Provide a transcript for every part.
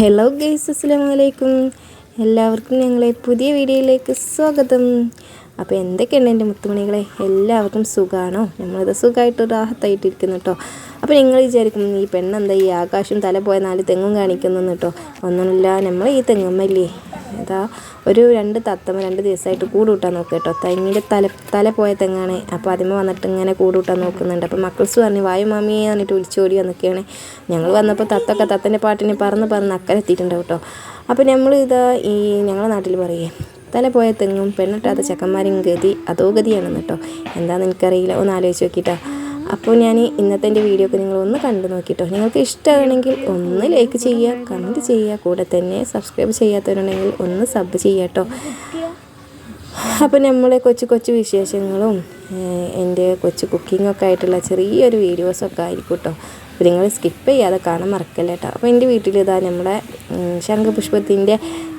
Hello guys അസ്സാം വലൈക്കും എല്ലാവർക്കും ഞങ്ങളെ പുതിയ വീഡിയോയിലേക്ക് സ്വാഗതം. അപ്പോൾ എന്തൊക്കെയുണ്ട് എന്റെ മുത്തുമണികളെ? എല്ലാവർക്കും സുഖമാണോ നമ്മളിത് സുഖമായിട്ട് റാഹത്തായിട്ടിരിക്കുന്നു കേട്ടോ അപ്പോൾ നിങ്ങൾ വിചാരിക്കും ഈ പെണ്ണെന്താ ഈ ആകാശം തല പോയ നാല് തെങ്ങും കാണിക്കുന്നു കേട്ടോ ഒന്നുമില്ല നമ്മൾ ഈ തെങ്ങമ്മല്ലേ. അതാ ഒരു രണ്ട് തത്തമ്മ രണ്ട് ദിവസമായിട്ട് കൂടൂട്ടാൻ നോക്കുക കേട്ടോ തെങ്ങിന്റെ തല തല പോയ തെങ്ങാണ്. അപ്പോൾ അതിമ വന്നിട്ട് ഇങ്ങനെ കൂടൂട്ടാൻ നോക്കുന്നുണ്ട്. അപ്പോൾ മക്കൾസ് പറഞ്ഞു വായു മാമിയെ പറഞ്ഞിട്ട് വിളിച്ചോടി വന്നൊക്കെയാണ് ഞങ്ങൾ വന്നപ്പോൾ തത്തൊക്കെ തത്തന്റെ പാട്ടിനെ പറന്ന് പറന്ന് എത്തിയിട്ടുണ്ട് കേട്ടോ അപ്പോൾ നമ്മൾ ഇതാ ഈ ഞങ്ങളുടെ നാട്ടിൽ പറയേ തല പോയ തെങ്ങും പെണ്ണിട്ടാത്ത ചക്കന്മാരും ഗതി അതോ ഗതിയാണെന്ന് കേട്ടോ എന്താണെന്ന് എനിക്കറിയില്ല. ഒന്ന് ആലോചിച്ച് നോക്കിയിട്ടാ അപ്പോൾ ഞാൻ ഇന്നത്തെ എന്റെ വീഡിയോ ഒക്കെ നിങ്ങൾ ഒന്ന് കണ്ടു നോക്കിയിട്ടോ നിങ്ങൾക്ക് ഇഷ്ടമാണെങ്കിൽ ഒന്ന് ലൈക്ക് ചെയ്യുക കമന്റ് ചെയ്യുക കൂടെ തന്നെ സബ്സ്ക്രൈബ് ചെയ്യാത്തവരുണ്ടെങ്കിൽ ഒന്ന് സബ് ചെയ്യാട്ടോ അപ്പോൾ നമ്മളെ കൊച്ചു കൊച്ചു വിശേഷങ്ങളും എന്റെ കൊച്ചു കുക്കിങ്ങൊക്കെ ആയിട്ടുള്ള ചെറിയൊരു വീഡിയോസൊക്കെ ആയിരിക്കും കേട്ടോ അപ്പോൾ നിങ്ങൾ സ്കിപ്പ് ചെയ്യാതെ കാണാൻ മറക്കല്ല കേട്ടോ അപ്പോൾ എന്റെ വീട്ടിൽ ഇതാ നമ്മുടെ ശംഖപുഷ്പത്തിന്റെ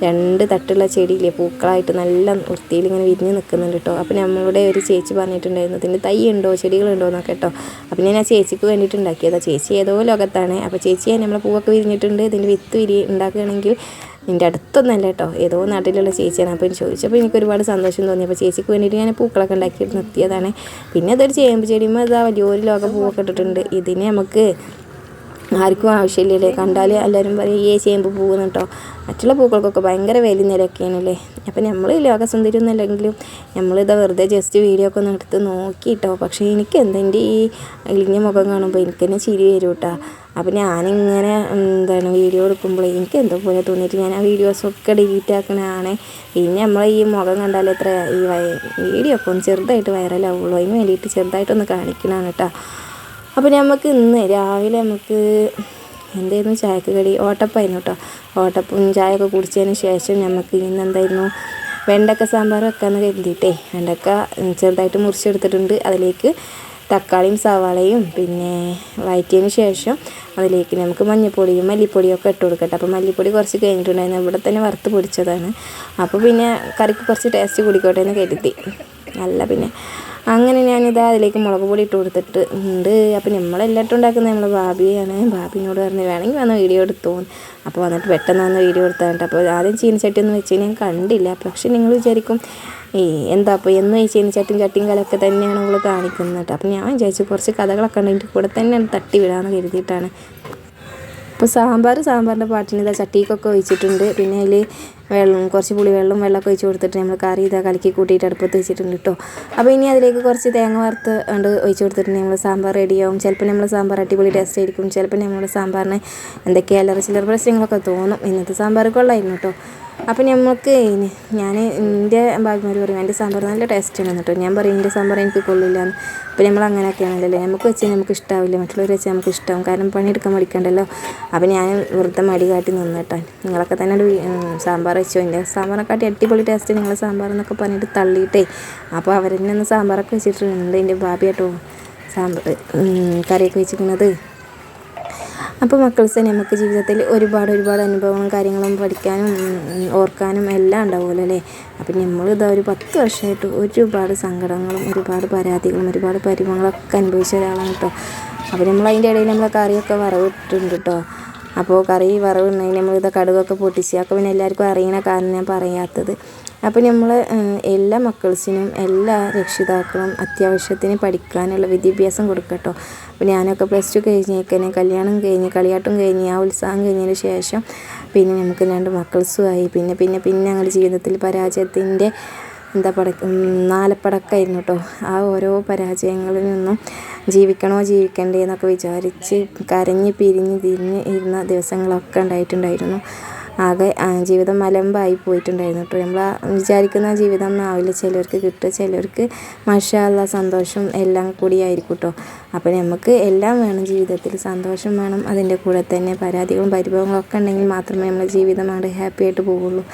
രണ്ട് തട്ടുള്ള ചെടിയിലെ പൂക്കളായിട്ട് നല്ല വൃത്തിയിൽ ഇങ്ങനെ വിരിഞ്ഞ് നിൽക്കുന്നുണ്ട് കേട്ടോ അപ്പോൾ നമ്മളുടെ ഒരു ചേച്ചി പറഞ്ഞിട്ടുണ്ടായിരുന്നു ഇതിന്റെ തൈ ഉണ്ടോ? ചെടികളുണ്ടോ? എന്നൊക്കെ കേട്ടോ അപ്പോൾ ഞാൻ ആ ചേച്ചിക്ക് വേണ്ടിയിട്ട് ഉണ്ടാക്കിയതാണ് ചേച്ചി ഏതോ ലോകത്താണ്. അപ്പോൾ ചേച്ചിയെ നമ്മളെ പൂവൊക്കെ വിരിഞ്ഞിട്ടുണ്ട്. ഇതിന്റെ വിത്ത് വിരി ഉണ്ടാക്കുകയാണെങ്കിൽ എന്റെ അടുത്തൊന്നല്ല കേട്ടോ. ഏതോ നാട്ടിലുള്ള ചേച്ചിയാണ്. അപ്പോൾ ചോദിച്ചപ്പോൾ എനിക്ക് ഒരുപാട് സന്തോഷം തോന്നി. അപ്പോൾ ചേച്ചിക്ക് വേണ്ടിയിട്ട് ഞാൻ പൂക്കളൊക്കെ ഉണ്ടാക്കി നിർത്തിയതാണ്. പിന്നെ അതൊരു ചേമ്പ് ചെടിയുമ്പോൾ അതാ വലിയൊരു ലോക പൂവൊക്കെ ഇട്ടിട്ടുണ്ട്. ഇതിനെ നമുക്ക് ആർക്കും ആവശ്യമില്ലല്ലേ. കണ്ടാൽ എല്ലാവരും പറയും ഈ ചേമ്പ് പൂവെന്ന് കേട്ടോ. മറ്റുള്ള പൂക്കൾക്കൊക്കെ ഭയങ്കര വില നിരക്കാണല്ലേ അപ്പം നമ്മൾ ലോകസുന്ദരി ഒന്നല്ലെങ്കിലും നമ്മളിതാ വെറുതെ ജസ്റ്റ് വീഡിയോ ഒക്കെ ഒന്ന് എടുത്ത് നോക്കിയിട്ടോ. പക്ഷേ എനിക്ക് എന്തെന്റെ ഈ ഇളിഞ്ഞ മുഖം കാണുമ്പോൾ എനിക്ക് തന്നെ ചിരി വരും കേട്ടോ. അപ്പം ഞാനിങ്ങനെ എന്താണ് വീഡിയോ എടുക്കുമ്പോൾ എനിക്ക് എന്തോ പോലെ തോന്നിയിട്ട് ഞാൻ ആ വീഡിയോസൊക്കെ ഡിലീറ്റ് ആക്കണതാണ്. പിന്നെ നമ്മൾ ഈ മുഖം കണ്ടാൽ എത്ര ഈ വീഡിയോ ഒക്കെ ഒന്ന് ചെറുതായിട്ട് വൈറലാവുള്ളൂ അതിന് വേണ്ടിയിട്ട് ചെറുതായിട്ടൊന്ന് കാണിക്കണതാണ് കേട്ടോ അപ്പോൾ നമുക്ക് ഇന്ന് രാവിലെ നമുക്ക് എന്തായിരുന്നു ചായക്ക് കടി? ഓട്ടപ്പായിരുന്നു കേട്ടോ ഓട്ടപ്പും ചായയൊക്കെ കുടിച്ചതിന് ശേഷം നമുക്ക് ഇന്ന് എന്തായിരുന്നു? വെണ്ടക്ക സാമ്പാർ വെക്കാമെന്ന് കരുതിയിട്ടേ. വെണ്ടക്ക ചെറുതായിട്ട് മുറിച്ചെടുത്തിട്ടുണ്ട്. അതിലേക്ക് തക്കാളിയും സവാളയും പിന്നെ വഴറ്റിയതിന് ശേഷം അതിലേക്ക് നമുക്ക് മഞ്ഞൾപ്പൊടിയും മല്ലിപ്പൊടിയും ഒക്കെ ഇട്ട് കൊടുക്കട്ടെ. അപ്പോൾ മല്ലിപ്പൊടി കുറച്ച് കഴിഞ്ഞിട്ടുണ്ടായിരുന്നു. ഇവിടെ തന്നെ വറുത്ത് പൊടിച്ചതാണ്. അപ്പോൾ പിന്നെ കറിക്ക് കുറച്ച് ടേസ്റ്റ് കൂടിക്കോട്ടെ എന്ന് കരുതി. നല്ല പിന്നെ അങ്ങനെ ഞാനിതാ അതിലേക്ക് മുളക് പൊടി ഇട്ട് കൊടുത്തിട്ട് ഉണ്ട്. അപ്പോൾ നമ്മളെല്ലായിട്ടും ഉണ്ടാക്കുന്നത് നമ്മൾ ഭാബിയാണ്. ഭാബിനോട് പറഞ്ഞ് വേണമെങ്കിൽ വന്ന് വീഡിയോ എടുത്തു. അപ്പോൾ വന്നിട്ട് പെട്ടെന്ന് വന്ന് വീഡിയോ എടുത്താണ്ട് അപ്പോൾ ആദ്യം ചീനച്ചട്ടി ഒന്ന് വെച്ച് ഞാൻ കണ്ടില്ല. പക്ഷെ നിങ്ങൾ വിചാരിക്കും ഈ എന്താ അപ്പോൾ എന്നും ഈ ചീനിച്ചട്ടിയും ചട്ടിയും കലൊക്കെ തന്നെയാണ് നമ്മൾ കാണിക്കുന്നത് കേട്ടോ. അപ്പോൾ ഞാൻ വിചാരിച്ചു കുറച്ച് കഥകളൊക്കെ ഉണ്ട് എന്റെ കൂടെ തന്നെ തട്ടി വിടാമെന്ന് കരുതിയിട്ടാണ്. അപ്പോൾ സാമ്പാർ സാമ്പാറിന്റെ പാട്ടിന് ഇതാ ചട്ടിക്കൊക്കെ ഒഴിച്ചിട്ടുണ്ട്. പിന്നെ അതിൽ വെള്ളം കുറച്ച് പുളിവെള്ളം വെള്ളമൊക്കെ ഒഴിച്ച് കൊടുത്തിട്ട് നമ്മൾ കറി ഇതാ കലക്കി കൂട്ടിയിട്ട് അടുപ്പത്ത് വെച്ചിട്ടുണ്ട് കേട്ടോ അപ്പോൾ ഇനി അതിലേക്ക് കുറച്ച് തേങ്ങ വറുത്ത് കൊണ്ട് ഒഴിച്ച് കൊടുത്തിട്ടുണ്ടെങ്കിൽ നമ്മൾ സാമ്പാർ റെഡിയാവും ചിലപ്പോൾ നമ്മൾ സാമ്പാർ അടിപൊളി ടേസ്റ്റ് ആയിരിക്കും. ചിലപ്പോൾ നമ്മൾ സാമ്പാറിന് എന്തൊക്കെ അല്ലറ ചില്ലറ പ്രശ്നങ്ങളൊക്കെ തോന്നും. ഇന്നത്തെ സാമ്പാർ കൊള്ളായിരുന്നു കേട്ടോ അപ്പോൾ നമുക്ക് ഞാൻ എന്റെ ഭാഗ്യമാർ പറയും എന്റെ സാമ്പാർ നല്ല ടേസ്റ്റ് ആണ് കേട്ടോ ഞാൻ പറയും എന്റെ സാമ്പാർ എനിക്ക് കൊള്ളില്ല എന്ന് അപ്പോൾ നമ്മൾ അങ്ങനെയൊക്കെയാണല്ലോ നമുക്ക് വെച്ച് നമുക്ക് ഇഷ്ടാവില്ല. മറ്റുള്ളവർ വെച്ച് നമുക്ക് ഇഷ്ടമാവും കാരണം പണിയെടുക്കാൻ പഠിക്കണ്ടല്ലോ അപ്പോൾ ഞാൻ വെറുതെ മടി കാട്ടി നിന്നിട്ടാണ്. നിങ്ങളൊക്കെ തന്നെ ഒരു സാമ്പാർ വെച്ചോ സാമ്പാറിനെക്കാട്ടി അടിപൊളി ടേസ്റ്റ് നിങ്ങൾ സാമ്പാർ എന്നൊക്കെ പറഞ്ഞിട്ട് തള്ളിയിട്ടേ. അപ്പോൾ അവരെന്നെ ഒന്ന് സാമ്പാറൊക്കെ വെച്ചിട്ടുണ്ട് എന്റെ ഭാബി കേട്ടോ സാമ്പാർ കറിയൊക്കെ വെച്ചിരിക്കുന്നത്. അപ്പോൾ മക്കൾസ് നമുക്ക് ജീവിതത്തിൽ ഒരുപാട് ഒരുപാട് അനുഭവങ്ങളും കാര്യങ്ങളും പഠിക്കാനും ഓർക്കാനും എല്ലാം ഉണ്ടാവുമല്ലോ അല്ലേ? അപ്പം നമ്മൾ ഇതാ ഒരു പത്ത് വർഷമായിട്ട് ഒരുപാട് സങ്കടങ്ങളും ഒരുപാട് പരാതികളും ഒരുപാട് പരിമങ്ങളൊക്കെ അനുഭവിച്ച ഒരാളാണ് കേട്ടോ. അപ്പോൾ നമ്മൾ അതിന്റെ ഇടയിൽ നമ്മളെ കറിയൊക്കെ വറവിട്ടുണ്ട് കേട്ടോ. അപ്പോൾ കറി വറവുണ്ടെങ്കിൽ നമ്മൾ ഇത് കടുകൊക്കെ പൊട്ടിച്ച്. അപ്പോൾ പിന്നെ എല്ലാവർക്കും അറിയണ കാരണം ഞാൻ പറയാത്തത്. അപ്പോൾ നമ്മൾ എല്ലാ മക്കൾസിനും എല്ലാ രക്ഷിതാക്കളും അത്യാവശ്യത്തിന് പഠിക്കാനുള്ള വിദ്യാഭ്യാസം കൊടുക്കട്ടോ. അപ്പോൾ ഞാനൊക്കെ പ്ലസ് ടു കഴിഞ്ഞേക്കന്നെ കല്യാണം കഴിഞ്ഞ് കളിയാട്ടം കഴിഞ്ഞ് ആ ഉത്സാഹം കഴിഞ്ഞതിന് ശേഷം പിന്നെ നമുക്ക് രണ്ട് മക്കൾസുമായി പിന്നെ പിന്നെ പിന്നെ ഞങ്ങളുടെ ജീവിതത്തിൽ പരാജയത്തിന്റെ എന്താ പടക്ക നാലപ്പടക്കായിരുന്നു കേട്ടോ ആ ഓരോ പരാജയങ്ങളിൽ നിന്നും ജീവിക്കണോ ജീവിക്കണ്ടേ എന്നൊക്കെ വിചാരിച്ച് കരഞ്ഞ് പിരിഞ്ഞ് തിരിഞ്ഞ് ഇരുന്ന ദിവസങ്ങളൊക്കെ ഉണ്ടായിട്ടുണ്ടായിരുന്നു. ആകെ ജീവിതം മലമ്പായി പോയിട്ടുണ്ടായിരുന്നു കേട്ടോ നമ്മൾ വിചാരിക്കുന്ന ജീവിതം ഒന്നും ആവില്ല. ചിലർക്ക് കിട്ടുക ചിലർക്ക് മഷാല്ല സന്തോഷം എല്ലാം കൂടിയായിരിക്കും കേട്ടോ അപ്പോൾ നമുക്ക് എല്ലാം വേണം ജീവിതത്തിൽ സന്തോഷം വേണം. അതിന്റെ കൂടെ തന്നെ പരാതികളും പരിഭവങ്ങളും ഒക്കെ ഉണ്ടെങ്കിൽ മാത്രമേ നമ്മുടെ ജീവിതം അവിടെ ഹാപ്പി ആയിട്ട് പോവുള്ളൂ.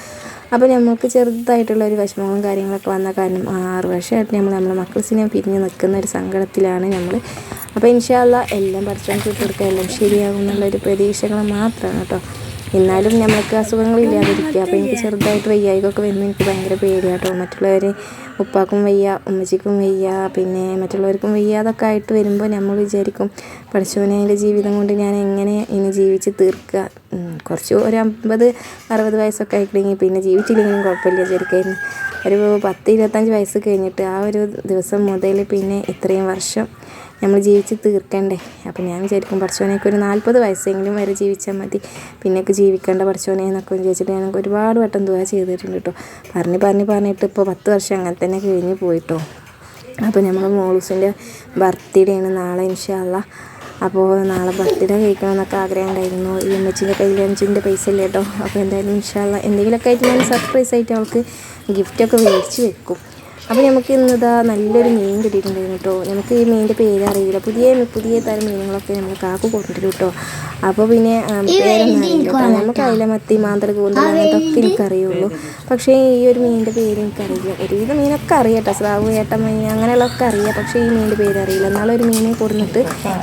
അപ്പോൾ നമുക്ക് ചെറുതായിട്ടുള്ള ഒരു വിഷമങ്ങളും കാര്യങ്ങളൊക്കെ വന്ന കാരണം ആറ് വർഷമായിട്ട് നമ്മൾ നമ്മുടെ മക്കൾസിനെ പിരിഞ്ഞ് നിൽക്കുന്ന ഒരു സങ്കടത്തിലാണ് നമ്മൾ അപ്പോൾ ഇൻഷാല്ല എല്ലാം പഠിച്ചോണ്ട് കൊടുക്കുക എല്ലാം ശരിയാകും എന്നുള്ളൊരു പ്രതീക്ഷകൾ മാത്രമാണ് കേട്ടോ. എന്നാലും നമ്മൾക്ക് അസുഖങ്ങളില്ലാതിരിക്കുക. അപ്പോൾ എനിക്ക് ചെറുതായിട്ട് വയ്യായികൊക്കെ വരുമ്പോൾ എനിക്ക് ഭയങ്കര പേടിയാട്ടോ മറ്റുള്ളവർ ഉപ്പാക്കും വയ്യ ഉമ്മച്ചിക്കും വയ്യ പിന്നെ മറ്റുള്ളവർക്കും വയ്യ അതൊക്കെ ആയിട്ട് വരുമ്പോൾ നമ്മൾ വിചാരിക്കും പഠിച്ചവനെ എന്റെ ജീവിതം കൊണ്ട് ഞാൻ എങ്ങനെ ഇനി ജീവിച്ച് തീർക്കുക കുറച്ച് ഒരു അമ്പത് അറുപത് വയസ്സൊക്കെ ആയിക്കണമെങ്കിൽ പിന്നെ ജീവിച്ചില്ലെങ്കിലും കുഴപ്പമില്ല വിചാരിക്കായിരുന്നു ഒരു പത്ത് ഇരുപത്തഞ്ച് വയസ്സ് കഴിഞ്ഞിട്ട് ആ ഒരു ദിവസം മുതൽ പിന്നെ ഇത്രയും വർഷം നമ്മൾ ജീവിച്ച് തീർക്കണ്ടേ. അപ്പം ഞാൻ വിചാരിക്കും പഠിച്ചോനേക്ക് ഒരു നാൽപ്പത് വയസ്സെങ്കിലും വരെ ജീവിച്ചാൽ മതി. പിന്നെയൊക്കെ ജീവിക്കേണ്ട പഠിച്ചോനെ എന്നൊക്കെ വിചാരിച്ചിട്ട് ഞാൻ ഒരുപാട് വട്ടം ദുവാ ചെയ്തിട്ടുണ്ട് കേട്ടോ. പറഞ്ഞ് പറഞ്ഞ് പറഞ്ഞിട്ട് ഇപ്പോൾ പത്ത് വർഷം അങ്ങനെ തന്നെ കഴിഞ്ഞ് പോയിട്ടോ അപ്പോൾ നമ്മൾ മോളൂസിന്റെ ബർത്ത്ഡേ ആണ് നാളെ ഇൻഷാല്ല അപ്പോൾ നാളെ ബർത്ത്ഡേ കഴിക്കണം എന്നൊക്കെ ആഗ്രഹം ഉണ്ടായിരുന്നു ഈ അമ്മച്ചിന്റെ കയ്യിൽ അഞ്ചിന്റെ പൈസ ഇല്ല കേട്ടോ. അപ്പോൾ എന്തായാലും ഇൻഷാല്ല എന്തെങ്കിലുമൊക്കെ ആയിട്ട് ഞാൻ സർപ്രൈസ് ആയിട്ട് അവൾക്ക് ഗിഫ്റ്റൊക്കെ മേടിച്ച് വെക്കും. അപ്പോൾ നമുക്ക് ഇന്നിതാ നല്ലൊരു മീൻ കിട്ടിയിട്ടുണ്ടായിരുന്നു കേട്ടോ. നമുക്ക് ഈ മീനിന്റെ പേര് അറിയില്ല പുതിയ പുതിയ തരം മീനുകളൊക്കെ നമ്മൾ കാക്കു കൊണ്ടുവരും കേട്ടോ. അപ്പോൾ പിന്നെ പേരൊന്നും നമുക്ക് അതിലെ മത്തി മാന്തൽ കൂന്തൽ അതൊക്കെ എനിക്കറിയുള്ളൂ. പക്ഷേ ഈ ഒരു മീനിന്റെ പേര് എനിക്കറിയില്ല. ഒരുവിധ മീനൊക്കെ അറിയാം കേട്ടോ സ്രാവ് ഏട്ട മീൻ അങ്ങനെയുള്ളതൊക്കെ അറിയാം. പക്ഷേ ഈ മീനിന്റെ പേര് അറിയില്ല. എന്നാലും ഒരു മീനെ കൊടുന്നിട്ട്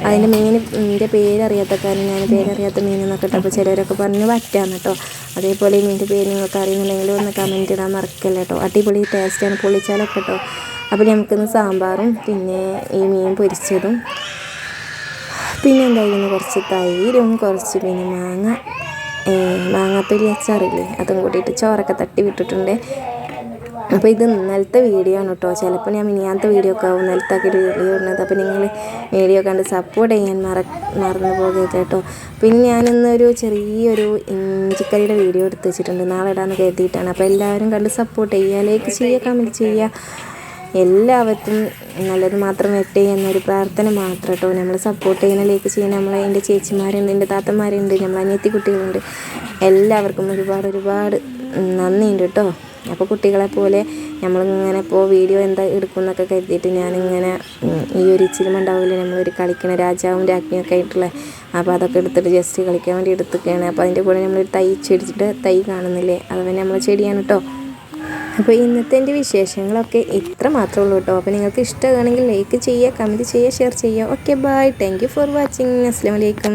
അതിന്റെ മീനിന്റെ പേര് അറിയാത്ത കാര്യം ഞാൻ പേരറിയാത്ത മീനെന്നൊക്കെ കേട്ടോ ഇട്ടപ്പോൾ ചിലവരൊക്കെ പറഞ്ഞു പറ്റാന്ന് കേട്ടോ. അതേപോലെ ഈ മീനിന്റെ പേര് നിങ്ങൾക്ക് അറിയുന്നുണ്ടെങ്കിൽ ഒന്ന് കമന്റ് ഇടാൻ മറക്കല്ല കേട്ടോ. അടിപൊളി ടേസ്റ്റാണ് പൊള്ളിച്ചാലൊക്കെ കേട്ടോ. അപ്പോൾ നമുക്കിന്ന് സാമ്പാറും പിന്നെ ഈ മീൻ പൊരിച്ചതും പിന്നെ എന്തായിരുന്നു കുറച്ച് തൈരും കുറച്ച് പിന്നെ മാങ്ങ മാങ്ങാത്തൊലി അച്ചാറില്ലേ? അതും കൂട്ടിയിട്ട് ചോറൊക്കെ തട്ടി വിട്ടിട്ടുണ്ട്. അപ്പോൾ ഇത് ഇന്നലത്തെ വീഡിയോ ആണ് കേട്ടോ. ചിലപ്പോൾ ഞാൻ മിനിയാത്ത വീഡിയോ ഒക്കെ ആവും. ഒരു വീഡിയോ ഇടുന്നത് അപ്പോൾ നിങ്ങൾ വീഡിയോ കണ്ട് സപ്പോർട്ട് ചെയ്യാൻ മറ മറന്നു പോകരുത് കേട്ടോ. പിന്നെ ഞാനിന്നൊരു ചെറിയൊരു ഇഞ്ചിക്കറിയുടെ വീഡിയോ എടുത്ത് വെച്ചിട്ടുണ്ട്. നാളെ ഇടാന്ന് കരുതിയിട്ടാണ്. അപ്പോൾ എല്ലാവരും കണ്ട് സപ്പോർട്ട് ചെയ്യുക. ലൈക്ക് ചെയ്യുക കമന്റ് ചെയ്യുക. എല്ലാവർക്കും നല്ലത് മാത്രം വരട്ടെ എന്നൊരു പ്രാർത്ഥന മാത്രം കേട്ടോ. നമ്മൾ സപ്പോർട്ട് ചെയ്യുന്ന ലൈക്ക് ചെയ്യുന്ന നമ്മളെ എന്റെ ചേച്ചിമാരുണ്ട് എന്റെ താത്തമാരുണ്ട് നമ്മളെ അനിയത്തി കുട്ടികളുണ്ട്. എല്ലാവർക്കും ഒരുപാട് ഒരുപാട് നന്ദിയുണ്ട് കേട്ടോ. അപ്പോൾ കുട്ടികളെ പോലെ നമ്മളിങ്ങനെ ഇപ്പോൾ വീഡിയോ എന്താ എടുക്കുന്നൊക്കെ കരുതിയിട്ട് ഞാനിങ്ങനെ ഈ ഒരു ഇച്ചിരിമ ഉണ്ടാവില്ല നമ്മളൊരു കളിക്കണ രാജാവും രാജ്ഞിയും ഒക്കെ ആയിട്ടുള്ള അപ്പോൾ അതൊക്കെ എടുത്തിട്ട് ജസ്റ്റ് കളിക്കാൻ വേണ്ടി എടുത്തൊക്കെയാണ് അപ്പോൾ അതിന്റെ കൂടെ നമ്മളൊരു തൈ ചെടിച്ചിട്ട് തൈ കാണുന്നില്ലേ അത് നമ്മൾ ചെടിയാണ് കേട്ടോ. അപ്പോൾ ഇന്നത്തെ എന്റെ വിശേഷങ്ങളൊക്കെ ഇത്ര മാത്രമേ ഉള്ളൂ കേട്ടോ. അപ്പോൾ നിങ്ങൾക്ക് ഇഷ്ടമാണെങ്കിൽ ലൈക്ക് ചെയ്യുക കമന്റ് ചെയ്യുക ഷെയർ ചെയ്യുക. Okay bye thank for watching അസ്സാം വലൈക്കും